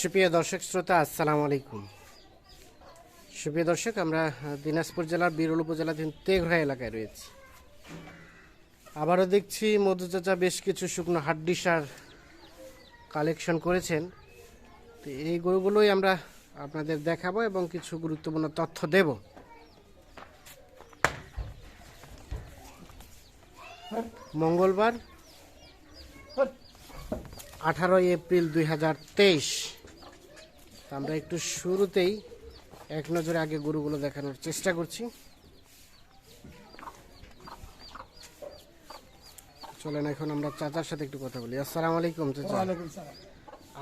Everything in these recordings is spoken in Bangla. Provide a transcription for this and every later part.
সুপ্রিয় দর্শক শ্রোতা, আসসালামু আলাইকুম। সুপ্রিয় দর্শক, আমরা দিনাজপুর জেলার বিরল উপজেলাধীন তেঘরা এলাকায় রয়েছি। আবারও দেখছি মধু চাচা বেশ কিছু শুকনো হাড্ডি সার কালেকশন করেছেন। তো এই গরুগুলোই আমরা আপনাদের দেখাবো এবং কিছু গুরুত্বপূর্ণ তথ্য দেব। মঙ্গলবার আঠারোই এপ্রিল দুই হাজার তেইশ। আমরা একটু শুরুতেই এক নজরে আগে গরুগুলো দেখানোর চেষ্টা করছি। চলেন এখন আমরা চাচার সাথে একটু কথা বলি। আসসালামু আলাইকুম চাচা।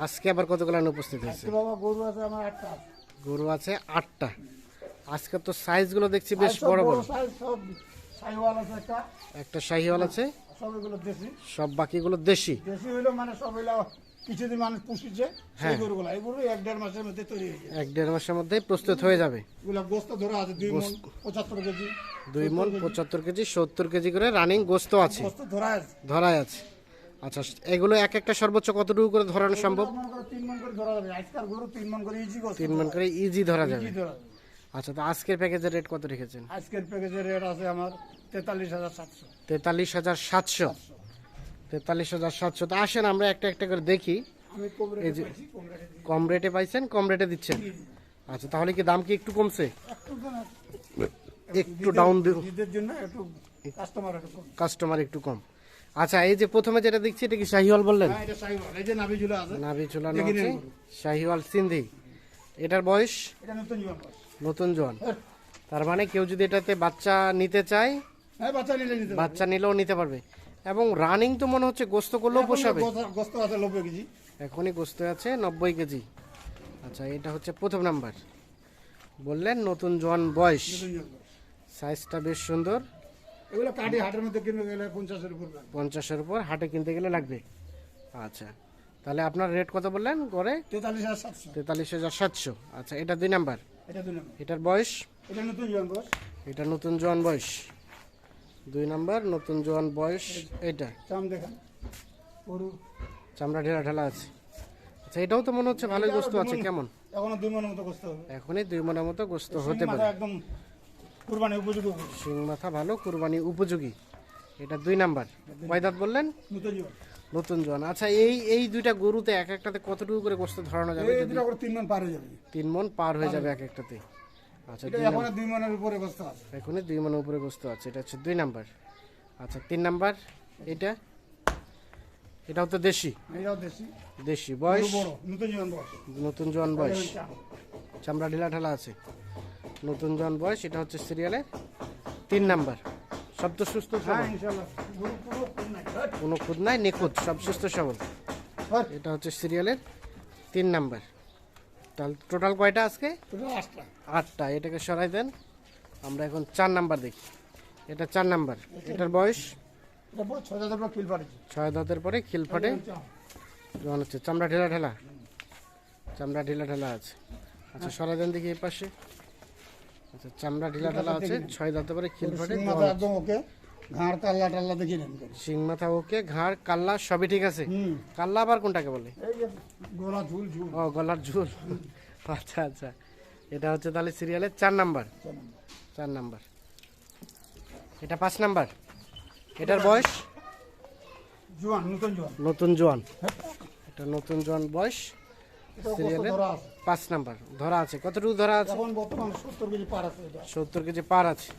আজকে আবার কতগুলো উপস্থিত হয়েছে? গরু আছে আমার আটটা। গরু আছে আটটা। আজকে তো সাইজগুলো দেখছি বেশ বড় বড় একটা। শাহিওয়াল আছে। সব সব বাকিগুলো দেশি। দেশি হইল মানে সব হইল কিছুদিন মানুষ পুষিছে সেই হ্যাঁ। গরুগুলো। এই গরু এক দেড় মাসের মধ্যে তৈরি হয়ে এক দেড় মাসের মধ্যেই প্রস্তুত হয়ে যাবে। এগুলো গোস্ত ধরা আছে দুই মন পঁচাত্তর কেজি দুই মন পঁচাত্তর কেজি সত্তর কেজি করে রানিং গোস্ত আছে। গোস্ত ধরা আছে। ধরাই আছে। আচ্ছা এগুলো এক একটা সর্বোচ্চ কতটুকু করে ধরানো সম্ভব? তিন মন করে ধরা যাবে। আজকাল গরু তিন মন করে ইজি গোস্ত তিন মন করে ইজি ধরা যাবে। আচ্ছা তো আজকের প্যাকেজের রেট কত রেখেছেন? আজকের প্যাকেজের রেট আছে আমার তেতাল্লিশ হাজার সাতশো। তেতাল্লিশ হাজার সাতশো। তেতাল্লিশ হাজার সাতশো। তো আসেন আমরা একটা একটা করে দেখি। কম রেটে কম রেটে পাইছেন কম রেটে দিচ্ছেন? আচ্ছা তাহলে কি দাম কি একটু কমছে? একটু ডাউন কাস্টমার একটু কম। আচ্ছা এই যে প্রথমে যেটা দেখছি এটা কি শাহিওয়াল বললেন? হ্যাঁ এই যে নাভি আছে। শাহিওয়াল সিন্ধি। এটার বয়স? নতুন নতুন জোয়ান। তার মানে কেউ যদি এটাতে বাচ্চা নিতে চায় হ্যাঁ। বাচ্চা নিলেও নিতে পারবে। এবং রানিং তো মনে হচ্ছে গোস্ত করলেও পোষাবে গোস্ত- গোস্ত আছে নব্বই কেজি। এখনই গোস্ত আছে নব্বই কেজি। আচ্ছা এটা হচ্ছে প্রথম নাম্বার বললেন নতুন জোয়ান বয়স। সাইজটা বেশ সুন্দর। এগুলো কাটি হাটের মধ্যে কিনবে গেলে পঞ্চাশের উপর পঞ্চাশের উপর হাটে কিনতে গেলে লাগবে। আচ্ছা তাহলে আপনার রেট কত বললেন গড়ে তেতাল্লিশ হাজার সাতশো। তেতাল্লিশ হাজার সাতশো। আচ্ছা এটা দুই নাম্বার এটা দুই নম্বর এটার বয়স? এটা নতুন জীবন পাস। এটা নতুন জোয়ান বয়স। দুই নাম্বার নতুন জোয়ান বয়স এটা চাম দেখান গরু। চামড়া ঢেলা ঢালা আছে। আচ্ছা এটাও তো মনে হচ্ছে ভালোই গোস্ত আছে কেমন? এখনও দুই মনের মতো গোস্ত হবে। এখনই দুই মনের মতো গোস্ত হতে পারে। একদম কুরবানি উপযোগী শিং মাথা ভালো কুরবানি উপযোগী। এটা দুই নাম্বার। কয় বললেন? নতুন জোয়ান। আচ্ছা এই এই দুইটা গরুতে এক একটাতে কতটুকু করে গোস্ত ধরানো যাবে তিন মন পার হয়ে যাবে। তিন মন পার হয়ে যাবে এক একটাতে। আচ্ছা এখনও দুই মনের উপরে গোস্ত আছে। এখনই দুই মনের উপরে গোস্ত আছে। এটা হচ্ছে দুই নাম্বার। আচ্ছা তিন নাম্বার এটা? এটাও তো দেশি? এটাও দেশি। দেশি। বয়স? নতুন জীবন বয়স। নতুন জোয়ান বয়স। চামড়া। ঢিলা ঢালা আছে। নতুন জন বয়স এটা হচ্ছে সিরিয়ালে তিন নাম্বার। সব তো সুস্থ হ্যাঁ, কোনো খুদ নাই নিখুঁত সব সুস্থ সবল। হ্যাঁ, এটা হচ্ছে সিরিয়ালের তিন নাম্বার। তাহলে টোটাল কয়টা আজকে? আটটা। আটটা এটাকে সরাই দেন। আমরা এখন চার নাম্বার দেখি। এটা চার নাম্বার। এটার বয়স? ছয় দাঁতের পরে খিল ফাটে। যখন হচ্ছে চামড়া ঢেলা ঢেলা। চামড়া ঢিলা ঢেলা আছে। আচ্ছা সরাই দেন দেখি এই পাশে। আচ্ছা চামড়া ঢিলা ঢালা আছে। ছয় দাঁতের পরে খিল ফাটে। একদম ওকে। ঘাড় কাল্লা টাল্লা দেখিয়ে নেন শিং মাথা ওকে ঘাড় কাল্লা সবই ঠিক আছে? কাল্লা আবার কোনটাকে বলে? গোলা ঝুল ঝুল। ও গলার ঝুল। আচ্ছা আচ্ছা। এটা হচ্ছে তাহলে সিরিয়ালের চার নাম্বার। চার নাম্বার। এটা পাঁচ নাম্বার। এটার বয়স? জোয়ান নতুন জোয়ান। নতুন জোয়ান। এটা নতুন জোয়ান বয়স। সিরিয়ালের পাঁচ নাম্বার। ধরা আছে। কতটুকু ধরা আছে? সত্তর কেজি পার আছে সত্তর কেজি পার আছে।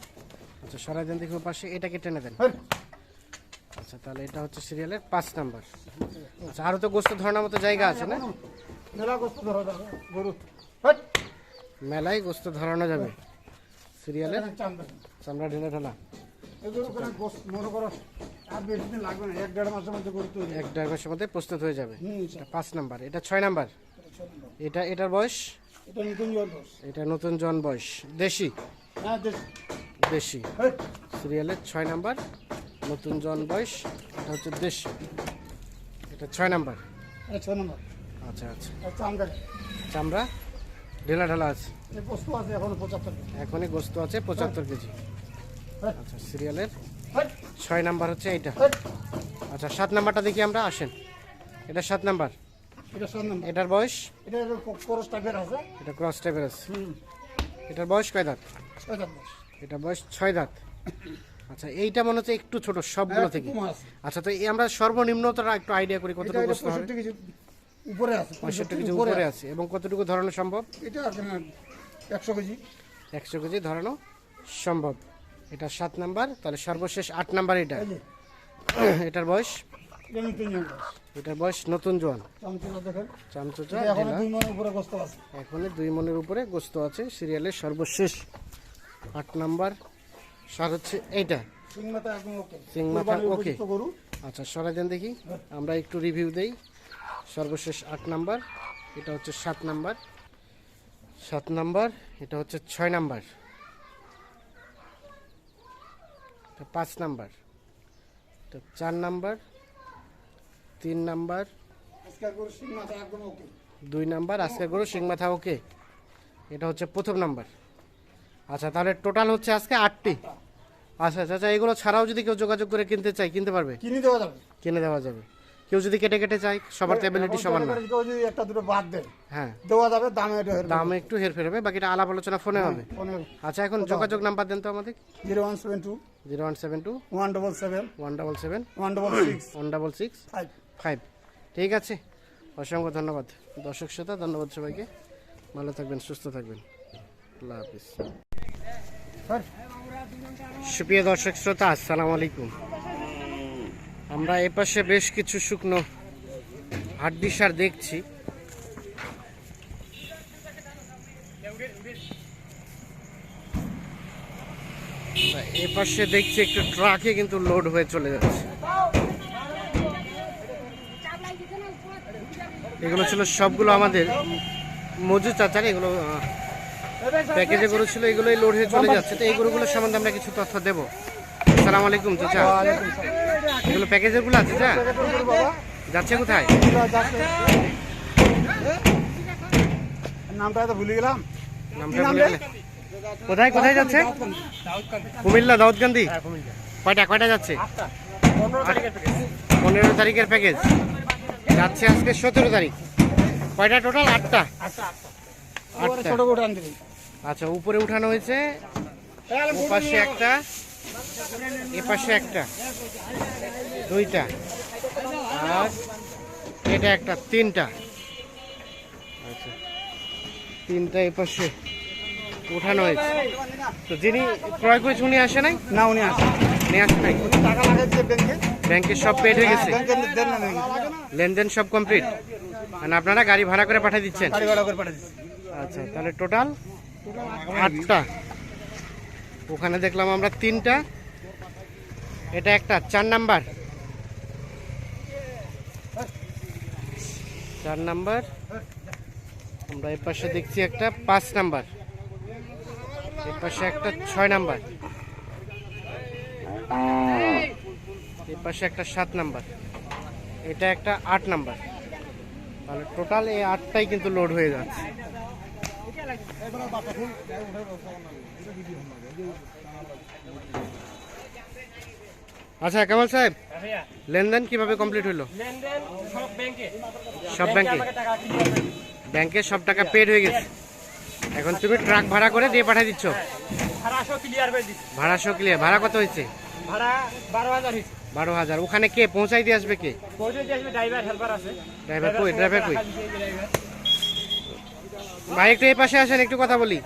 আচ্ছা সরাই দেন দেখি পাশে এটাকে টেনে দেন। আচ্ছা তাহলে এটা হচ্ছে সিরিয়ালের পাঁচ নাম্বার। আচ্ছা আরও তো গোস্ত ধরানোর মতো জায়গা আছে না? মেলায় গোস্ত ধরানো যাবে। সিরিয়ালের চামড়া। ঢেলা ঢালা এক দেড় মাসের মধ্যে গরু এক দেড় মাসের মধ্যে প্রস্তুত হয়ে যাবে। এটা পাঁচ নাম্বার এটা ছয় নাম্বার। এটা এটার বয়স? এটা নতুন এটা নতুন জন বয়স। দেশি? হ্যাঁ দেশ। দেশি। হেই, সিরিয়ালের ছয় নাম্বার নতুন জন বয়স এটা হচ্ছে দেশি। এটা ছয় নাম্বার। ছয় নম্বর। আচ্ছা আচ্ছা। চামড়া? ঢেলা ঢালা আছে। এই গোস্ত আছে এখন পঁচাত্তর কেজি। এখনই গোস্ত আছে পঁচাত্তর কেজি। আচ্ছা সিরিয়ালের ছয় নাম্বার হচ্ছে এইটা। আচ্ছা সাত নাম্বারটা দেখি আমরা আসেন। এটা সাত নাম্বার। এটা এটার বয়স? এটা করস টাইপের আছে। এটা ক্রস টাইপের আছে। এটার বয়স কয় দাঁত? এটা বয়স ছয় দাঁত। আচ্ছা এইটা মনে হচ্ছে একটু ছোট সবগুলো থেকে। আচ্ছা তো এই আমরা সর্বনিম্নতটা একটু আইডিয়া করি কতটুকু বসতে হবে। উপরে আছে পঁয়ষট্টি কেজি উপরে আছে। এবং কতটুকু ধরানো সম্ভব? এটা একশো কেজি। একশো কেজি ধরানো সম্ভব। এটা সাত নাম্বার তাহলে সর্বশেষ আট নাম্বার এটা। এটার বয়স? এটার বয়স নতুন জোয়ান। চামচুচা এখন দুই মনের উপরে গোস্ত দুই মনের উপরে গোস্ত আছে সিরিয়ালের সর্বশেষ। আট নাম্বার। সার হচ্ছে এইটা। সিং মাথা একদম ওকে। আচ্ছা সরাই দেন দেখি। আমরা একটু রিভিউ দেই। সর্বশেষ আট নাম্বার। এটা হচ্ছে সাত নাম্বার। সাত নাম্বার এটা হচ্ছে ছয় নাম্বার। এটা পাঁচ নাম্বার। এটা চার নাম্বার। তিন নাম্বার। দুই নাম্বার আজকের গরু সিং মাথা ওকে। এটা হচ্ছে প্রথম নাম্বার। আচ্ছা তাহলে টোটাল হচ্ছে আজকে আটটি। আচ্ছা আচ্ছা আচ্ছা এগুলো ছাড়াও যদি কেউ যোগাযোগ করে কিনতে চায় কিনতে পারবে? কিনে দেওয়া যাবে। কিনে দেওয়া যাবে। কেউ যদি কেটে কেটে চায় সবার অ্যাবিলিটি সমান না। কেউ যদি একটা দুটো বাদ দেয় হ্যাঁ। দেওয়া যাবে দামে দাম একটু হেরফের হবে বাকিটা আলাপ আলোচনা ফোনে হবে। আচ্ছা এখন যোগাযোগ নাম্বার দেন তো আমাদের। Zero one seven two zero one seven two one double seven one double seven one double six one double six five. Five. ঠিক আছে অসংখ্য ধন্যবাদ। দর্শক শ্রোতা ধন্যবাদ সবাইকে। ভালো থাকবেন সুস্থ থাকবেন। সুপ্রিয় দর্শক শ্রোতা, আসসালামু আলাইকুম। আমরা এপাশে বেশ কিছু শুকনো হাড্ডি সার দেখছি। আমরা এপাশে দেখছি একটু ট্রাকে কিন্তু লোড হয়ে চলে যাচ্ছে। এগুলো ছিল সবগুলো আমাদের মজুদ চাচার, এগুলো প্যাকেজে গরু ছিল এগুলোই লোড হয়ে চলে যাচ্ছে। তো এই গরুগুলোর সম্বন্ধে আমরা কিছু তথ্য দেবো। সালাম আলাইকুম চাচা। এগুলো প্যাকেজেরগুলো আছে বাবা যাচ্ছে কোথায়? নামটা তো ভুলে গেলাম। নামটা বলে গেলে। কোথায় কোথায় যাচ্ছে? কুমিল্লা দাউদকান্দি কয়টা কয়টা যাচ্ছে? পনেরো তারিখের প্যাকেজ যাচ্ছে আজকে সতেরো তারিখ। কয়টা টোটাল আটটা। আটটা ছোট। আচ্ছা উপরে উঠানো হয়েছে। ওপাশে একটা এপাশে একটা দুইটা আর এটা একটা তিনটা। আচ্ছা তিনটা এপাশে উঠানো হয়েছে। তো যিনি ক্রয় করেছে উনি আসে নাই? না উনি আসে নিয়ে আসে নাই? টাকা লাগাইছে ব্যাংকে। ব্যাংকে সব পেড হয়ে গেছে? ব্যাংকে লেনদেন সব কমপ্লিট মানে আপনারা গাড়ি ভাড়া করে পাঠিয়ে দিচ্ছেন? আচ্ছা তাহলে টোটাল আটটা। ওখানে দেখলাম আমরা তিনটা। এটা একটা, চার নাম্বার। চার নাম্বার। আমরা এর পাশে দেখছি একটা, পাঁচ নাম্বার। এর পাশে একটা, ছয় নাম্বার। এর পাশে একটা, সাত নাম্বার। এটা একটা আট নাম্বার। তাহলে টোটাল এই আটটাই কিন্তু লোড হয়ে যাচ্ছে। আচ্ছা কামাল সাহেব লেনদেন কীভাবে কমপ্লিট হলো? সব ব্যাংকে ব্যাংকে সব টাকা পেড হয়ে গেছে। এখন তুমি ট্রাক ভাড়া করে দিয়ে পাঠিয়ে দিচ্ছ? ভাড়া ক্লিয়ার ভাড়া সব ক্লিয়ার ভাড়া কত হয়েছে? বারো হাজার ওখানে কে? পৌঁছাই দিয়ে আসবে কে? ড্রাইভার হেল্পার আছে। ড্রাইভার কই? ড্রাইভার কই? ভাই একটু এই পাশে আসেন একটু কথা বলি।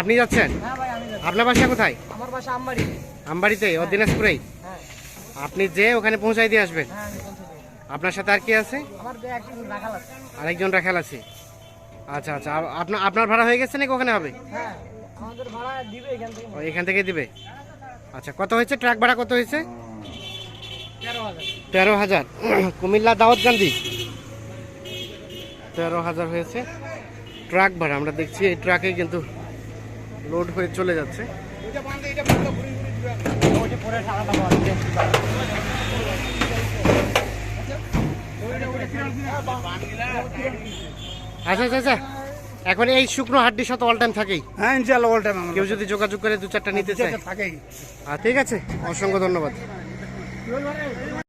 আপনি যাচ্ছেন? হ্যাঁ। আপনার বাসা কোথায়? আমার বাসা আমবাড়ি। আমবাড়িতে ও দিনাজপুরেই? হ্যাঁ। আপনি যে ওখানে পৌঁছাই দিয়ে আসবেন। হ্যাঁ। আপনার সাথে আর কি আছে? আরেকজন রাখাল আছে। আচ্ছা আচ্ছা আপনার আপনার ভাড়া হয়ে গেছে নাকি ওখানে হবে? হ্যাঁ। আমাদের ভাড়া দিবে এখান থেকে। ও এখান থেকে দিবে? আচ্ছা কত হয়েছে? ট্রাক ভাড়া কত হয়েছে? তেরো হাজার। কুমিল্লা দাউদকান্দি তেরো হাজার হয়েছে। ট্রাক ভাড়া আমরা দেখছি এই ট্রাকে কিন্তু লোড হয়ে চলে যাচ্ছে। আচ্ছা আচ্ছা আচ্ছা। এখন এই শুকনো হাড্ডির সাথে অল টাইম থাকেই? হ্যাঁ ইনশাল্লাহ অল টাইম আমার কেউ যদি যোগাযোগ করে দু চারটা নিতে চায়। থাকেই। আর ঠিক আছে অসংখ্য ধন্যবাদ।